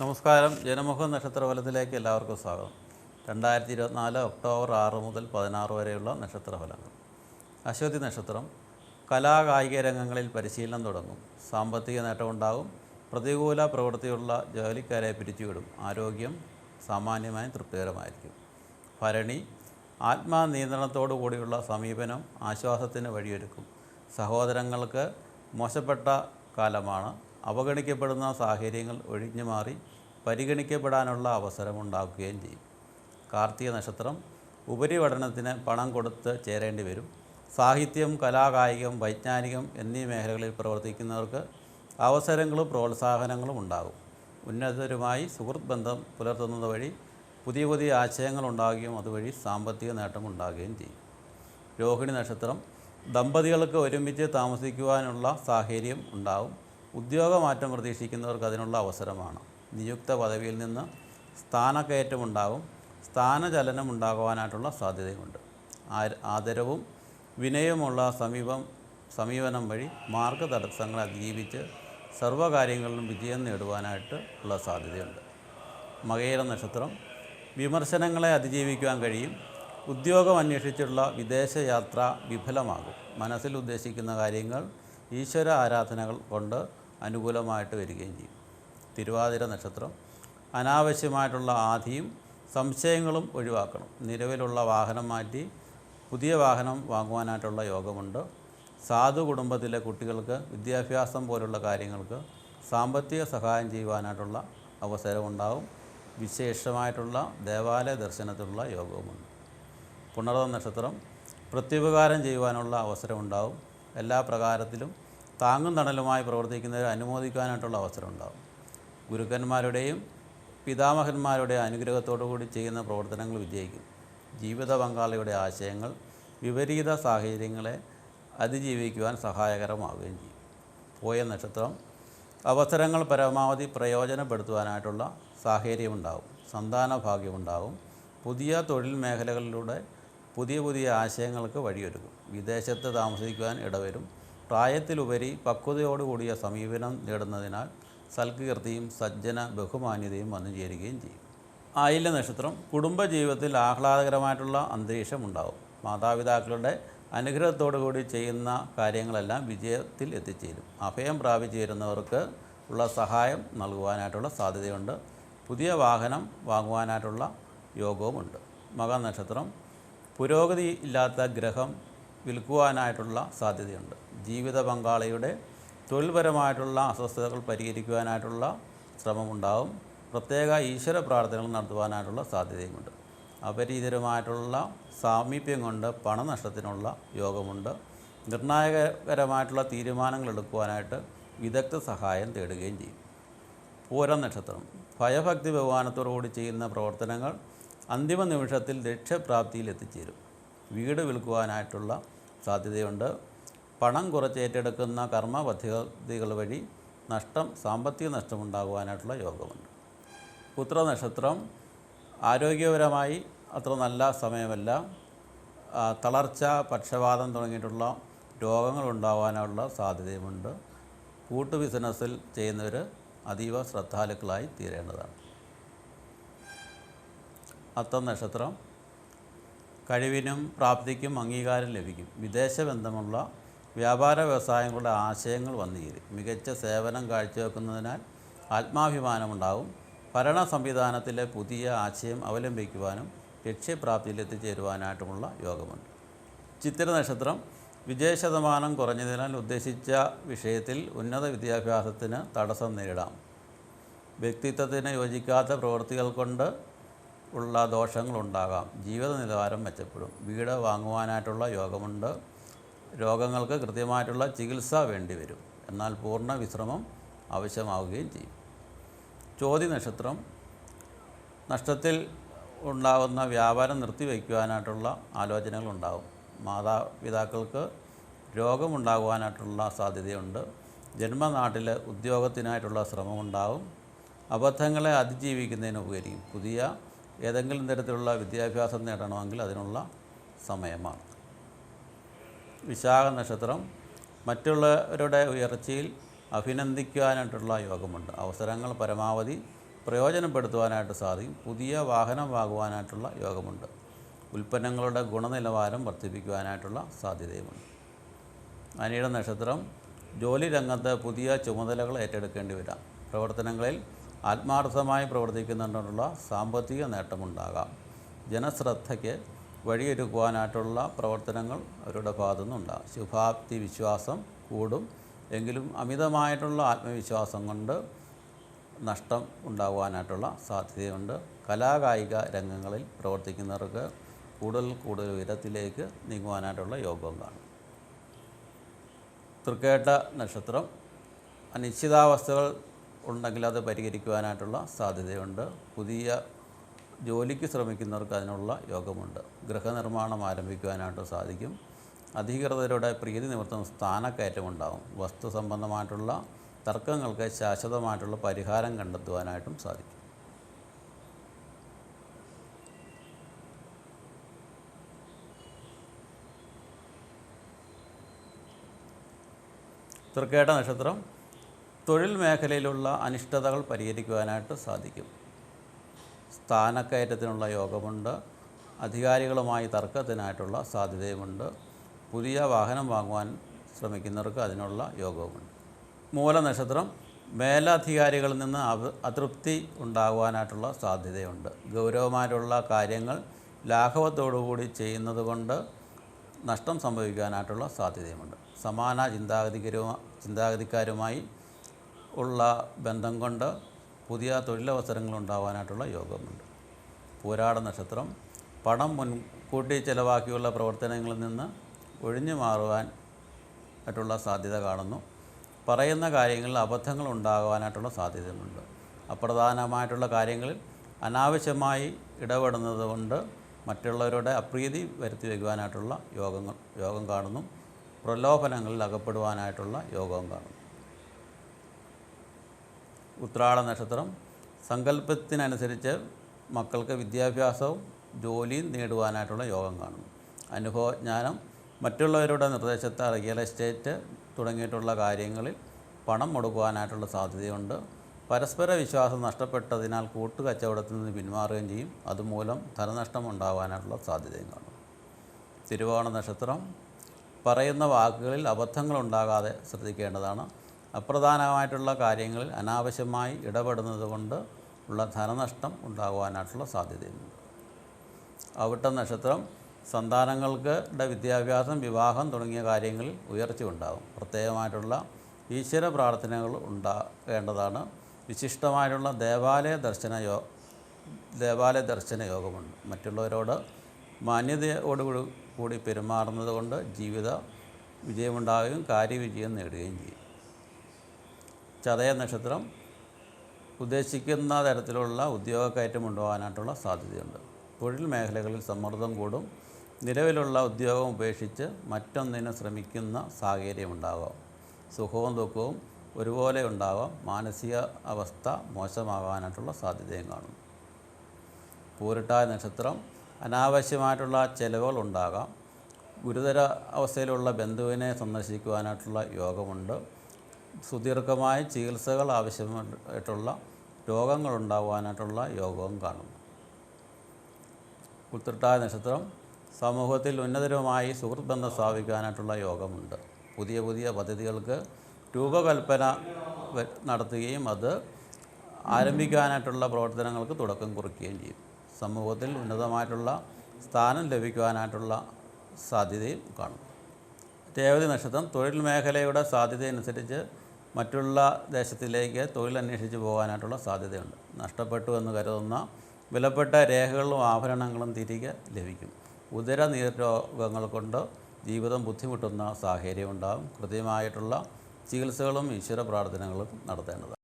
നമസ്കാരം. ജനമുഖ നക്ഷത്രഫലത്തിലേക്ക് എല്ലാവർക്കും സ്വാഗതം. രണ്ടായിരത്തി ഇരുപത്തിനാല് ഒക്ടോബർ ആറ് മുതൽ പതിനാറ് വരെയുള്ള നക്ഷത്രഫലങ്ങൾ. അശ്വതി നക്ഷത്രം കലാകായിക രംഗങ്ങളിൽ പരിശീലനം തുടങ്ങും. സാമ്പത്തിക നേട്ടമുണ്ടാകും. പ്രതികൂല പ്രവൃത്തിയുള്ള ജോലിക്കാരെ പിരിച്ചുവിടും. ആരോഗ്യം സാമാന്യമായും തൃപ്തികരമായിരിക്കും. ഭരണി ആത്മനിയന്ത്രണത്തോടു കൂടിയുള്ള സമീപനം ആശ്വാസത്തിന് വഴിയൊരുക്കും. സഹോദരങ്ങൾക്ക് മോശപ്പെട്ട കാലമാണ് അവഗണിക്കപ്പെടുന്ന സാഹചര്യങ്ങൾ ഒഴിഞ്ഞു മാറി പരിഗണിക്കപ്പെടാനുള്ള അവസരമുണ്ടാക്കുകയും ചെയ്യും. കാർത്തിക നക്ഷത്രം ഉപരിപഠനത്തിന് പണം കൊടുത്ത് ചേരേണ്ടി വരും. സാഹിത്യം കലാകായികം വൈജ്ഞാനികം എന്നീ മേഖലകളിൽ പ്രവർത്തിക്കുന്നവർക്ക് അവസരങ്ങളും പ്രോത്സാഹനങ്ങളും ഉണ്ടാകും. ഉന്നതരുമായി സുഹൃത്ത് ബന്ധം പുലർത്തുന്നത് വഴി പുതിയ പുതിയ ആശയങ്ങൾ ഉണ്ടാകുകയും അതുവഴി സാമ്പത്തിക നേട്ടം ഉണ്ടാകുകയും ചെയ്യും. രോഹിണി നക്ഷത്രം ദമ്പതികൾക്ക് ഒരുമിച്ച് താമസിക്കുവാനുള്ള സാഹചര്യം ഉണ്ടാവും ഉദ്യോഗമാറ്റം പ്രതീക്ഷിക്കുന്നവർക്ക് അതിനുള്ള അവസരമാണ്. നിയുക്ത പദവിയിൽ നിന്ന് സ്ഥാനക്കയറ്റമുണ്ടാകും സ്ഥാനചലനം ഉണ്ടാകുവാനായിട്ടുള്ള സാധ്യതയുമുണ്ട്. ആ- ആദരവും വിനയമുള്ള സമീപം സമീപനം വഴി മാർഗതടസ്സങ്ങളെ അതിജീവിച്ച് സർവകാര്യങ്ങളിലും വിജയം നേടുവാനായിട്ട് ഉള്ള സാധ്യതയുണ്ട്. മകയിര നക്ഷത്രം വിമർശനങ്ങളെ അതിജീവിക്കുവാൻ കഴിയും. ഉദ്യോഗം അന്വേഷിച്ചുള്ള വിദേശയാത്ര വിഫലമാകും. മനസ്സിൽ ഉദ്ദേശിക്കുന്ന കാര്യങ്ങൾ ഈശ്വര ആരാധനകൾ കൊണ്ട് അനുകൂലമായിട്ട് വരികയും ചെയ്യും. തിരുവാതിര നക്ഷത്രം അനാവശ്യമായിട്ടുള്ള ആധിയും സംശയങ്ങളും ഒഴിവാക്കണം. നിലവിലുള്ള വാഹനം മാറ്റി പുതിയ വാഹനം വാങ്ങുവാനായിട്ടുള്ള യോഗമുണ്ട്. സാധു കുടുംബത്തിലെ കുട്ടികൾക്ക് വിദ്യാഭ്യാസം പോലുള്ള കാര്യങ്ങൾക്ക് സാമ്പത്തിക സഹായം ചെയ്യുവാനായിട്ടുള്ള അവസരമുണ്ടാവും. വിശേഷമായിട്ടുള്ള ദേവാലയ ദർശനത്തിലുള്ള യോഗവുമുണ്ട്. പുണർവ നക്ഷത്രം പ്രത്യുപകാരം ചെയ്യുവാനുള്ള അവസരമുണ്ടാവും. എല്ലാ പ്രകാരത്തിലും താങ്ങും തണലുമായി പ്രവർത്തിക്കുന്നവരെ അനുമോദിക്കാനായിട്ടുള്ള അവസരം ഉണ്ടാകും ഗുരുക്കന്മാരുടെയും പിതാമഹന്മാരുടെയും അനുഗ്രഹത്തോടു കൂടി ചെയ്യുന്ന പ്രവർത്തനങ്ങൾ വിജയിക്കും. ജീവിത പങ്കാളിയുടെ ആശയങ്ങൾ വിപരീത സാഹചര്യങ്ങളെ അതിജീവിക്കുവാൻ സഹായകരമാവുകയും ചെയ്യും. പോയ നക്ഷത്രം അവസരങ്ങൾ പരമാവധി പ്രയോജനപ്പെടുത്തുവാനായിട്ടുള്ള സാഹചര്യമുണ്ടാവും. സന്താന ഭാഗ്യമുണ്ടാവും. പുതിയ തൊഴിൽ മേഖലകളിലൂടെ പുതിയ പുതിയ ആശയങ്ങൾക്ക് വഴിയൊരുക്കും. വിദേശത്ത് താമസിക്കുവാൻ ഇടവരും. പ്രായത്തിലുപരി പക്വതയോടുകൂടിയ സമീപനം നേടുന്നതിനാൽ സൽകീർത്തിയും സജ്ജന ബഹുമാന്യതയും വന്നു ചേരുകയും ചെയ്യും. ആയില്യ നക്ഷത്രം കുടുംബജീവിതത്തിൽ ആഹ്ലാദകരമായിട്ടുള്ള അന്തരീക്ഷം ഉണ്ടാവും മാതാപിതാക്കളുടെ അനുഗ്രഹത്തോടു കൂടി ചെയ്യുന്ന കാര്യങ്ങളെല്ലാം വിജയത്തിൽ എത്തിച്ചേരും. അഭയം പ്രാപിച്ചു വരുന്നവർക്ക് ഉള്ള സഹായം നൽകുവാനായിട്ടുള്ള സാധ്യതയുണ്ട്. പുതിയ വാഹനം വാങ്ങുവാനായിട്ടുള്ള യോഗവുമുണ്ട്. മകനക്ഷത്രം പുരോഗതി ഇല്ലാത്ത ഗ്രഹം വിൽക്കുവാനായിട്ടുള്ള സാധ്യതയുണ്ട്. ജീവിത പങ്കാളിയുടെ തൊഴിൽപരമായിട്ടുള്ള അസ്വസ്ഥതകൾ പരിഹരിക്കുവാനായിട്ടുള്ള ശ്രമമുണ്ടാവും. പ്രത്യേക ഈശ്വര പ്രാർത്ഥനകൾ നടത്തുവാനായിട്ടുള്ള സാധ്യതയുമുണ്ട്. അപരീതരമായിട്ടുള്ള സാമീപ്യം കൊണ്ട് പണനഷ്ടത്തിനുള്ള യോഗമുണ്ട്. നിർണായകപരമായിട്ടുള്ള തീരുമാനങ്ങൾ എടുക്കുവാനായിട്ട് വിദഗ്ധ സഹായം തേടുകയും ചെയ്യും. പൂരം നക്ഷത്രം. ഭയഭക്തി ബഹുമാനത്തോടുകൂടി ചെയ്യുന്ന പ്രവർത്തനങ്ങൾ അന്തിമ നിമിഷത്തിൽ ലക്ഷ്യപ്രാപ്തിയിൽ എത്തിച്ചേരും വീട് വിൽക്കുവാനായിട്ടുള്ള സാധ്യതയുണ്ട്. പണം കുറച്ച് ഏറ്റെടുക്കുന്ന കർമ്മ പദ്ധതികൾ വഴി നഷ്ടം സാമ്പത്തിക നഷ്ടമുണ്ടാകുവാനായിട്ടുള്ള യോഗമുണ്ട്. പുത്രനക്ഷത്രം ആരോഗ്യപരമായി അത്ര നല്ല സമയമല്ല. തളർച്ച പക്ഷപാതം തുടങ്ങിയിട്ടുള്ള രോഗങ്ങൾ ഉണ്ടാകാനുള്ള സാധ്യതയുമുണ്ട്. കൂട്ടു ബിസിനസ്സിൽ ചെയ്യുന്നവർ അതീവ ശ്രദ്ധാലുക്കളായി തീരേണ്ടതാണ്. അത്തം നക്ഷത്രം കഴിവിനും പ്രാപ്തിക്കും അംഗീകാരം ലഭിക്കും. വിദേശ ബന്ധമുള്ള വ്യാപാര വ്യവസായങ്ങളുടെ ആശയങ്ങൾ വന്നുചേരും മികച്ച സേവനം കാഴ്ചവെക്കുന്നതിനാൽ ആത്മാഭിമാനമുണ്ടാവും. ഭരണ സംവിധാനത്തിലെ പുതിയ ആശയം അവലംബിക്കുവാനും ലക്ഷ്യപ്രാപ്തിയിൽ എത്തിച്ചേരുവാനായിട്ടുമുള്ള യോഗമുണ്ട്. ചിത്തിര നക്ഷത്രം വിജയശതമാനം കുറഞ്ഞതിനാൽ ഉദ്ദേശിച്ച വിഷയത്തിൽ ഉന്നത വിദ്യാഭ്യാസത്തിന് തടസ്സം നേരിടാം. വ്യക്തിത്വത്തിന് യോജിക്കാത്ത പ്രവൃത്തികൾ കൊണ്ട് ഉള്ള ദോഷങ്ങളുണ്ടാകാം. ജീവിത നിലവാരം മെച്ചപ്പെടും. വീട് വാങ്ങുവാനായിട്ടുള്ള യോഗമുണ്ട്. രോഗങ്ങൾക്ക് കൃത്യമായിട്ടുള്ള ചികിത്സ വേണ്ടിവരും എന്നാൽ പൂർണ വിശ്രമം ആവശ്യമാവുകയും ചെയ്യും. ചോതി നക്ഷത്രം നഷ്ടത്തിൽ ഉണ്ടാകുന്ന വ്യാപാരം നിർത്തിവെക്കുവാനായിട്ടുള്ള ആലോചനകളുണ്ടാകും മാതാപിതാക്കൾക്ക് രോഗമുണ്ടാകുവാനായിട്ടുള്ള സാധ്യതയുണ്ട്. ജന്മനാട്ടിൽ ഉദ്യോഗത്തിനായിട്ടുള്ള ശ്രമമുണ്ടാകും. അബദ്ധങ്ങളെ അതിജീവിക്കുന്നതിന് ഉപകരിക്കും. പുതിയ ഏതെങ്കിലും തരത്തിലുള്ള വിദ്യാഭ്യാസം നേടണമെങ്കിൽ അതിനുള്ള സമയമാണ്. വിശാഖ നക്ഷത്രം മറ്റുള്ളവരുടെ ഉയർച്ചയിൽ അഭിനന്ദിക്കുവാനായിട്ടുള്ള യോഗമുണ്ട്. അവസരങ്ങൾ പരമാവധി പ്രയോജനപ്പെടുത്തുവാനായിട്ട് സാധിക്കും. പുതിയ വാഹനം വാങ്ങുവാനായിട്ടുള്ള യോഗമുണ്ട്. ഉൽപ്പന്നങ്ങളുടെ ഗുണനിലവാരം വർദ്ധിപ്പിക്കുവാനായിട്ടുള്ള സാധ്യതയുമുണ്ട്. അനിയുടെ നക്ഷത്രം ജോലി രംഗത്ത് പുതിയ ചുമതലകൾ ഏറ്റെടുക്കേണ്ടി വരാം. പ്രവർത്തനങ്ങളിൽ ആത്മാർത്ഥമായി പ്രവർത്തിക്കുന്നതിനുള്ള സാമ്പത്തിക നേട്ടമുണ്ടാകാം. ജനശ്രദ്ധയ്ക്ക് വഴിയൊരുക്കുവാനായിട്ടുള്ള പ്രവർത്തനങ്ങൾ അവരുടെ ഭാഗത്തു നിന്നുണ്ടാകും ശുഭാപ്തി വിശ്വാസം കൂടും. എങ്കിലും അമിതമായിട്ടുള്ള ആത്മവിശ്വാസം കൊണ്ട് നഷ്ടം ഉണ്ടാകുവാനായിട്ടുള്ള സാധ്യതയുണ്ട്. കലാകായിക രംഗങ്ങളിൽ പ്രവർത്തിക്കുന്നവർക്ക് കൂടുതൽ കൂടുതൽ ഉയരത്തിലേക്ക് നീങ്ങുവാനായിട്ടുള്ള യോഗം കാണും. തൃക്കേട്ട നക്ഷത്രം അനിശ്ചിതാവസ്ഥകൾ ഉണ്ടെങ്കിൽ അത് പരിഹരിക്കുവാനായിട്ടുള്ള സാധ്യതയുണ്ട്. പുതിയ ജോലിക്ക് ശ്രമിക്കുന്നവർക്ക് അതിനുള്ള യോഗമുണ്ട്. ഗൃഹനിർമ്മാണം ആരംഭിക്കുവാനായിട്ട് സാധിക്കും. അധികൃതരുടെ പ്രീതി നിമിത്തം സ്ഥാനക്കയറ്റം ഉണ്ടാകും വസ്തു സംബന്ധമായിട്ടുള്ള തർക്കങ്ങൾക്ക് ശാശ്വതമായിട്ടുള്ള പരിഹാരം കണ്ടെത്തുവാനായിട്ടും സാധിക്കും. തൃക്കേട്ട നക്ഷത്രം തൊഴിൽ മേഖലയിലുള്ള അനിഷ്ടതകൾ പരിഹരിക്കുവാനായിട്ട് സാധിക്കും. സ്ഥാനക്കയറ്റത്തിനുള്ള യോഗമുണ്ട്. അധികാരികളുമായി തർക്കത്തിനായിട്ടുള്ള സാധ്യതയുമുണ്ട്. പുതിയ വാഹനം വാങ്ങുവാൻ ശ്രമിക്കുന്നവർക്ക് അതിനുള്ള യോഗവുമുണ്ട്. മൂലനക്ഷത്രം മേലധികാരികളിൽ നിന്ന് അതൃപ്തി ഉണ്ടാകുവാനായിട്ടുള്ള സാധ്യതയുണ്ട്. ഗൗരവമായിട്ടുള്ള കാര്യങ്ങൾ ലാഘവത്തോടുകൂടി ചെയ്യുന്നത് കൊണ്ട് നഷ്ടം സംഭവിക്കാനായിട്ടുള്ള സാധ്യതയുമുണ്ട്. സമാന ചിന്താഗതികരുമാ ചിന്താഗതിക്കാരുമായി ഉള്ള ബന്ധം കൊണ്ട് പുതിയ തൊഴിലവസരങ്ങൾ ഉണ്ടാവാനായിട്ടുള്ള യോഗമുണ്ട്. പൂരാട നക്ഷത്രം പണം മുൻകൂട്ടി ചിലവാക്കിയുള്ള പ്രവർത്തനങ്ങളിൽ നിന്ന് ഒഴിഞ്ഞു മാറുവാൻ ആയിട്ടുള്ള സാധ്യത കാണുന്നു. പറയുന്ന കാര്യങ്ങളിൽ അബദ്ധങ്ങൾ ഉണ്ടാകുവാനായിട്ടുള്ള സാധ്യതയുണ്ട് അപ്രധാനമായിട്ടുള്ള കാര്യങ്ങളിൽ അനാവശ്യമായി ഇടപെടുന്നത് കൊണ്ട് മറ്റുള്ളവരുടെ അപ്രീതി വരുത്തി വയ്ക്കുവാനായിട്ടുള്ള യോഗങ്ങൾ യോഗം കാണുന്നു. പ്രലോഭനങ്ങളിൽ അകപ്പെടുവാനായിട്ടുള്ള യോഗവും കാണുന്നു. ഉത്രാട നക്ഷത്രം. സങ്കല്പത്തിനനുസരിച്ച് മക്കൾക്ക് വിദ്യാഭ്യാസവും ജോലിയും നേടുവാനായിട്ടുള്ള യോഗം കാണുന്നു. അനുഭവജ്ഞാനം മറ്റുള്ളവരുടെ നിർദ്ദേശത്താൽ റിയൽ എസ്റ്റേറ്റ് തുടങ്ങിയിട്ടുള്ള കാര്യങ്ങളിൽ പണം മുടക്കുവാനായിട്ടുള്ള സാധ്യതയുണ്ട്. പരസ്പര വിശ്വാസം നഷ്ടപ്പെട്ടതിനാൽ കൂട്ടുകച്ചവടത്തിൽ നിന്ന് പിന്മാറുകയും ചെയ്യും. അതുമൂലം ധനനഷ്ടം ഉണ്ടാകാനായിട്ടുള്ള സാധ്യതയും കാണും തിരുവോണ നക്ഷത്രം. പറയുന്ന വാക്കുകളിൽ അബദ്ധങ്ങൾ ഉണ്ടാകാതെ ശ്രദ്ധിക്കേണ്ടതാണ്. അപ്രധാനമായിട്ടുള്ള കാര്യങ്ങളിൽ അനാവശ്യമായി ഇടപെടുന്നത് കൊണ്ട് ഉള്ള ധനനഷ്ടം ഉണ്ടാകുവാനായിട്ടുള്ള സാധ്യതയുണ്ട്. അവിട്ട നക്ഷത്രം സന്താനങ്ങൾക്ക് വിദ്യാഭ്യാസം വിവാഹം തുടങ്ങിയ കാര്യങ്ങളിൽ ഉയർച്ച ഉണ്ടാകും. പ്രത്യേകമായിട്ടുള്ള ഈശ്വര പ്രാർത്ഥനകൾ ഉണ്ടാകേണ്ടതാണ് വിശിഷ്ടമായിട്ടുള്ള ദേവാലയ ദർശന യോ ദേവാലയ ദർശന യോഗമുണ്ട്. മറ്റുള്ളവരോട് മാന്യതയോടുകൂടി കൂടി പെരുമാറുന്നത് കൊണ്ട് ജീവിത വിജയമുണ്ടാവുകയും കാര്യവിജയം നേടുകയും ചെയ്യും. ചതയ നക്ഷത്രം ഉദ്ദേശിക്കുന്ന തരത്തിലുള്ള ഉദ്യോഗക്കയറ്റം ഉണ്ടാകാനായിട്ടുള്ള സാധ്യതയുണ്ട്. തൊഴിൽ മേഖലകളിൽ സമ്മർദ്ദം കൂടും. നിലവിലുള്ള ഉദ്യോഗം ഉപേക്ഷിച്ച് മറ്റൊന്നിന് ശ്രമിക്കുന്ന സാഹചര്യമുണ്ടാകാം സുഖവും ദുഃഖവും ഒരുപോലെ ഉണ്ടാവാം. മാനസിക അവസ്ഥ മോശമാകാനായിട്ടുള്ള സാധ്യതയും കാണും. പൂരിട്ടായ നക്ഷത്രം അനാവശ്യമായിട്ടുള്ള ചിലവുകൾ ഉണ്ടാകാം. ഗുരുതര അവസ്ഥയിലുള്ള ബന്ധുവിനെ സന്ദർശിക്കുവാനായിട്ടുള്ള യോഗമുണ്ട്. സുദീർഘമായ ചികിത്സകൾ ആവശ്യമായിട്ടുള്ള രോഗങ്ങൾ ഉണ്ടാകുവാനായിട്ടുള്ള യോഗവും കാണുന്നു. ഉത്രട്ടായ നക്ഷത്രം സമൂഹത്തിൽ ഉന്നതരുമായി സുഹൃത്ത് ബന്ധം സ്ഥാപിക്കാനായിട്ടുള്ള യോഗമുണ്ട്. പുതിയ പുതിയ പദ്ധതികൾക്ക് രൂപകൽപ്പന നടത്തുകയും അത് ആരംഭിക്കാനായിട്ടുള്ള പ്രവർത്തനങ്ങൾക്ക് തുടക്കം കുറിക്കുകയും ചെയ്യും. സമൂഹത്തിൽ ഉന്നതമായിട്ടുള്ള സ്ഥാനം ലഭിക്കുവാനായിട്ടുള്ള സാധ്യതയും കാണും രേവതി നക്ഷത്രം തൊഴിൽ മേഖലയുടെ സാധ്യതയനുസരിച്ച് മറ്റുള്ള ദേശത്തിലേക്ക് തൊഴിൽ അന്വേഷിച്ച് പോകാനായിട്ടുള്ള സാധ്യതയുണ്ട്. നഷ്ടപ്പെട്ടു എന്ന് കരുതുന്ന വിലപ്പെട്ട രേഖകളും ആഭരണങ്ങളും തിരികെ ലഭിക്കും. ഉദര നീരോഗങ്ങൾ കൊണ്ട് ജീവിതം ബുദ്ധിമുട്ടുന്ന സാഹചര്യം ഉണ്ടാകും. കൃത്യമായിട്ടുള്ള ചികിത്സകളും ഈശ്വര പ്രാർത്ഥനകളും നടത്തേണ്ടതാണ്.